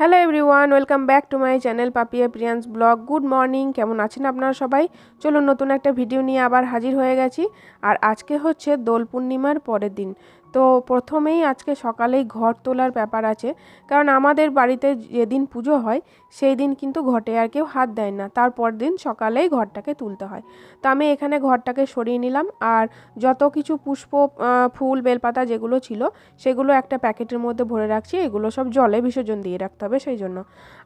Hello everyone welcome back to my channel Papiya Priyans vlog good morning কেমন আছেন আপনারা সবাই? চলুন নতুন একটা ভিডিও নিয়ে আবার হাজির হয়ে গেছি। আর আজকে হচ্ছে দোল পূর্ণিমার পরের দিন। তো প্রথমেই আজকে সকালেই ঘর তোলার ব্যাপার আছে। কারণ আমাদের বাড়িতে যেদিন পুজো হয় সেই দিন কিন্তু ঘটে আর কেউ হাত দেয় না। তারপর দিন সকালেই ঘরটাকে তুলতে হয়। তো আমি এখানে ঘরটাকে সরিয়ে নিলাম আর যত কিছু পুষ্প ফুল, বেলপাতা যেগুলো ছিল, সেগুলো একটা প্যাকেটের মধ্যে ভরে রাখছি। এগুলো সব জলে বিসর্জন দিয়ে রাখতে হবে সেই জন্য।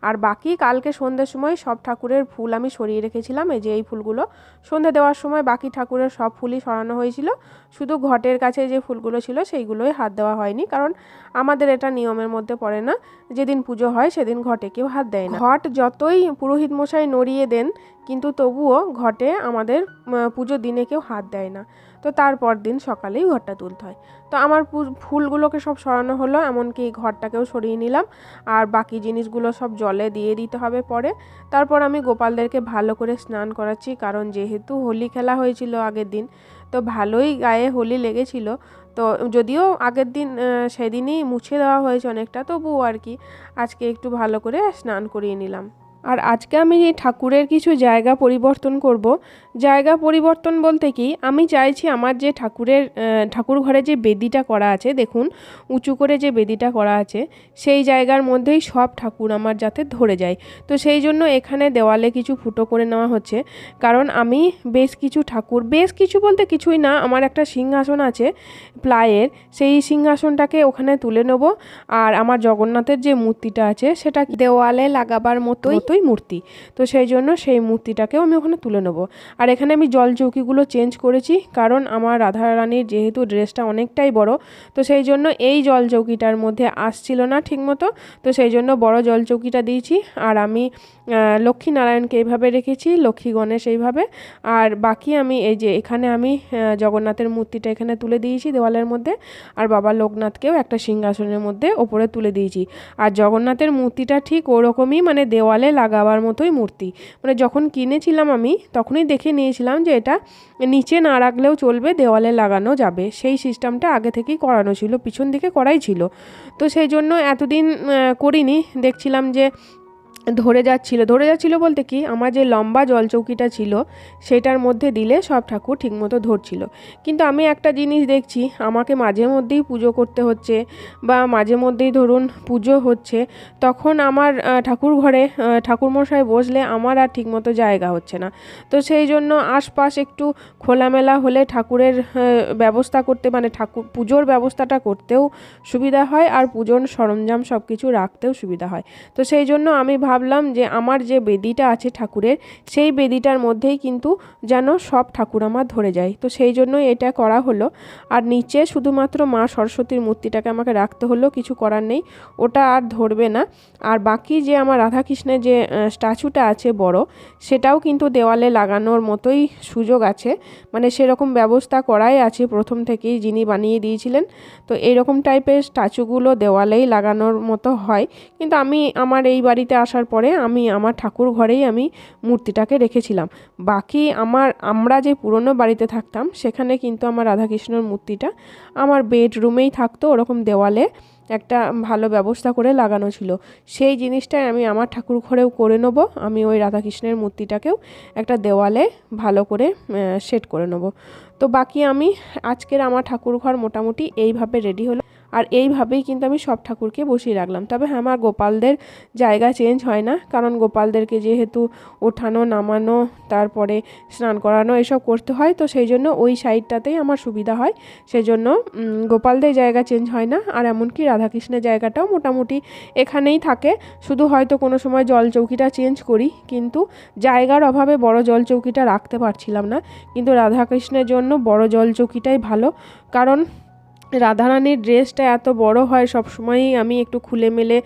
আর বাকি কালকে সন্ধ্যের সময় সব ঠাকুরের ফুল আমি সরিয়ে রেখেছিলাম। এই যে এই ফুলগুলো। সন্ধে দেওয়ার সময় বাকি ঠাকুরের সব ফুলই সরানো হয়েছিল। শুধু ঘটের কাছে যে ফুলগুলো ছিল সেইগুলোই হাত দেওয়া হয়নি, কারণ আমাদের এটা নিয়মের মধ্যে পড়ে না। যেদিন পুজো হয় সেদিন ঘটে, কেউ হাত দেয় না। ঘট যতই পুরোহিত মশাই নড়িয়ে দেন, কিন্তু তবুও ঘটে আমাদের পুজোর দিনে কেউ হাত দেয় না। তো তারপর দিন সকালেই ঘরটা তুলতে হয়। তো আমার ফুলগুলোকে সব সরানো হলো, এমনকি ঘরটাকেও সরিয়ে নিলাম। আর বাকি জিনিসগুলো সব জলে দিয়ে দিতে হবে পরে। তারপর আমি গোপালদেরকে ভালো করে স্নান করাচ্ছি, কারণ যেহেতু হোলি খেলা হয়েছিল আগের দিন, তো ভালোই গায়ে হোলি লেগেছিল। তো যদিও আগের দিন সেদিনই মুছে দেওয়া হয়েছে অনেকটা, তবুও আর কি। আজকে একটু ভালো করে স্নান করিয়ে নিলাম। আর আজকে আমি এই ঠাকুরের কিছু জায়গা পরিবর্তন করব। জায়গা পরিবর্তন বলতে কি? আমি চাইছি আমার যে ঠাকুরের ঠাকুর ঘরে যে বেদিটা করা আছে, দেখুন, উঁচু করে যে বেদিটা করা আছে, সেই জায়গার মধ্যেই সব ঠাকুর আমার যাতে ধরে যায়। তো সেই জন্য এখানে দেওয়ালে কিছু ফুটো করে নেওয়া হচ্ছে। কারণ আমি বেশ কিছু ঠাকুর, বেশ কিছু বলতে কিছুই না, আমার একটা সিংহাসন আছে প্লায়ের সেই সিংহাসনটাকে ওখানে তুলে নেব। আর আমার জগন্নাথের যে মূর্তিটা আছে, সেটা দেওয়ালে লাগাবার মতোই মতোই মূর্তি। তো সেই জন্য সেই মূর্তিটাকেও আমি ওখানে তুলে নেব। আর এখানে আমি জল চৌকিগুলো চেঞ্জ করেছি কারণ আমার রাধা রানীর যেহেতু ড্রেসটা অনেকটাই বড় তো সেই জন্য এই জল চৌকিটার মধ্যে আসছিল না ঠিকমতো। তো সেই জন্য বড় জল চৌকিটা দিয়েছি আর আমি আহ, লক্ষ্মী নারায়ণকে এইভাবে রেখেছি লক্ষ্মী গণেশ এইভাবে। আর বাকি আমি এই যে এখানে আমি জগন্নাথের মূর্তিটা এখানে তুলে দিয়েছি দেওয়ালের মধ্যে আর বাবা লোকনাথকেও একটা সিংহাসনের মধ্যে ওপরে তুলে দিয়েছি। আর জগন্নাথের মূর্তিটা ঠিক ওরকমই মানে দেওয়ালে লাগাবার মতোই মূর্তি। মানে যখন কিনেছিলাম আমি, তখনই দেখে নিয়েছিলাম যে এটা নিচে না রাখলেও চলবে, দেওয়ালে লাগানো যাবে। সেই সিস্টেমটা আগে থেকেই করানো ছিল, পিছন দিকে করাই ছিল। তো সেই জন্য এতদিন করিনি। দেখছিলাম যে ধরে যাচ্ছিল ধরে যাচ্ছিল বলতে কি, আমার যে লম্বা জলচৌকিটা ছিল, সেটার মধ্যে দিলে সব ঠাকুর ঠিকমতো ধরছিল। কিন্তু আমি একটা জিনিস দেখছি, আমাকে মাঝে মধ্যেই পুজো করতে হচ্ছে বা মাঝে মধ্যেই ধরুন পুজো হচ্ছে, তখন আমার ঠাকুর ঘরে ঠাকুরমশাই বসলে আমার আর ঠিকমতো জায়গা হচ্ছে না। তো সেই জন্য আশপাশ একটু খোলামেলা হলে ঠাকুরের ব্যবস্থা করতে মানে ঠাকুর, পুজোর ব্যবস্থাটা করতেও সুবিধা হয় আর পুজোর সরঞ্জাম সব কিছু রাখতেও সুবিধা হয়। তো সেই জন্য আমি ভাবলাম যে আমার যে বেদিটা আছে ঠাকুরের, সেই বেদিটার মধ্যেই কিন্তু যেন সব ঠাকুর আমার ধরে যায়। তো সেই জন্যই এটা করা হলো। আর নিচে শুধুমাত্র মা সরস্বতীর মূর্তিটাকে আমাকে রাখতে হলো, কিছু করার নেই। ওটা আর ধরবে না। আর বাকি যে আমার রাধাকৃষ্ণের যে স্ট্যাচুটা আছে বড়, সেটাও কিন্তু দেওয়ালে লাগানোর মতোই সুযোগ আছে। মানে সেরকম ব্যবস্থা করাই আছে প্রথম থেকেই যিনি বানিয়ে দিয়েছিলেন। তো এইরকম টাইপের স্ট্যাচুগুলো দেওয়ালেই লাগানোর মতো হয়। কিন্তু আমি আমার এই বাড়িতে আসার পরে আমি আমার ঠাকুর ঘরেই আমি মূর্তিটাকে রেখেছিলাম। বাকি আমার, আমরা যে পুরনো বাড়িতে থাকতাম, সেখানে কিন্তু আমার রাধাকৃষ্ণর মূর্তিটা আমার বেডরুমেই থাকতো, ওরকম দেওয়ালে একটা ভালো ব্যবস্থা করে লাগানো ছিল। সেই জিনিসটাই আমি আমার ঠাকুর ঘরেও করে নেব, আমি ওই রাধাকৃষ্ণের মূর্তিটাকেও একটা দেওয়ালে ভালো করে সেট করে নেব। তো বাকি আমি আজকের আমার ঠাকুর ঘর মোটামুটি এইভাবে রেডি হলো। আর এইভাবেই কিন্তু আমি সব ঠাকুরকে বসিয়ে রাখলাম। তবে হ্যাঁ আমার গোপালদের জায়গা চেঞ্জ হয় না, কারণ গোপালদেরকে যেহেতু ওঠানো, নামানো, তারপরে স্নান করানো এসব করতে হয়, তো সেই জন্য ওই সাইডটাতেই আমার সুবিধা হয়। সেই জন্য গোপালদের জায়গা চেঞ্জ হয় না, আর এমনকি রাধাকৃষ্ণের জায়গাটাও মোটামুটি এখানেই থাকে। শুধু হয়তো কোনো সময় জল চৌকিটা চেঞ্জ করি, কিন্তু জায়গার অভাবে বড় জল চৌকিটা রাখতে পারছিলাম না। কিন্তু রাধাকৃষ্ণের জন্য বড় জল চৌকিটাই ভালো, কারণ রাধারানীর ড্রেসটা এত বড় হয়, সব সময়ই আমি একটু খুলে মেলে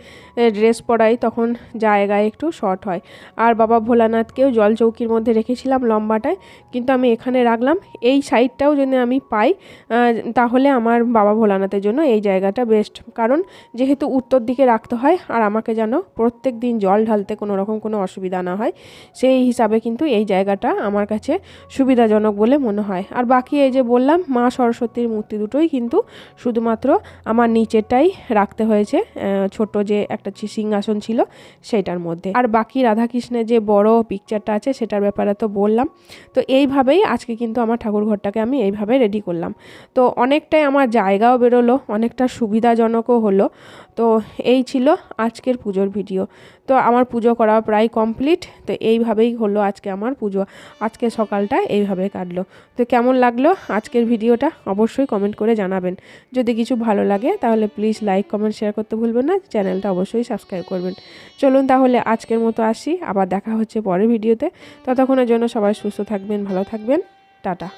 ড্রেস পরাই, তখন জায়গায় একটু শর্ট হয়। আর বাবা ভোলানাথকেও জল চৌকির মধ্যে রেখেছিলাম লম্বাটায়, কিন্তু আমি এখানে রাখলাম, এই সাইডটাও যদি আমি পাই তাহলে আমার বাবা ভোলানাথের জন্য এই জায়গাটা বেস্ট কারণ যেহেতু উত্তর দিকে রাখতে হয়, আর আমাকে যেন প্রত্যেক দিন জল ঢালতে কোনো রকম কোনো অসুবিধা না হয়, সেই হিসাবে কিন্তু এই জায়গাটা আমার কাছে সুবিধাজনক বলে মনে হয়। আর বাকি এই যে বললাম, মা সরস্বতীর মূর্তি দুটোই কিন্তু শুধুমাত্র আমার নিচেরটাই রাখতে হয়েছে ছোট যে একটা সিংহাসন ছিল সেটার মধ্যে। আর বাকি রাধাকৃষ্ণের যে বড় পিকচারটা আছে সেটার ব্যাপারে তো বললাম। তো এইভাবেই আজকে কিন্তু আমার ঠাকুর ঘরটাকে আমি এইভাবে রেডি করলাম। তো অনেকটাই আমার জায়গাও বেরোলো, অনেকটা সুবিধাজনকও হলো। তো এই ছিল আজকের পুজোর ভিডিও। তো আমার পুজো করা প্রায় কমপ্লিট তো এইভাবেই হলো আজকে আমার পুজো। আজকে সকালটা এইভাবে কাটলো। তো কেমন লাগল আজকের ভিডিওটা অবশ্যই কমেন্ট করে জানাবেন। যদি কিছু ভালো লাগে, তাহলে প্লিজ লাইক কমেন্ট শেয়ার করতে ভুলবেন না। চ্যানেলটা অবশ্যই সাবস্ক্রাইব করবেন। চলুন তাহলে আজকের মতো আসি। আবার দেখা হচ্ছে পরের ভিডিওতে ততক্ষণের জন্য সবাই সুস্থ থাকবেন, ভালো থাকবেন। টাটা।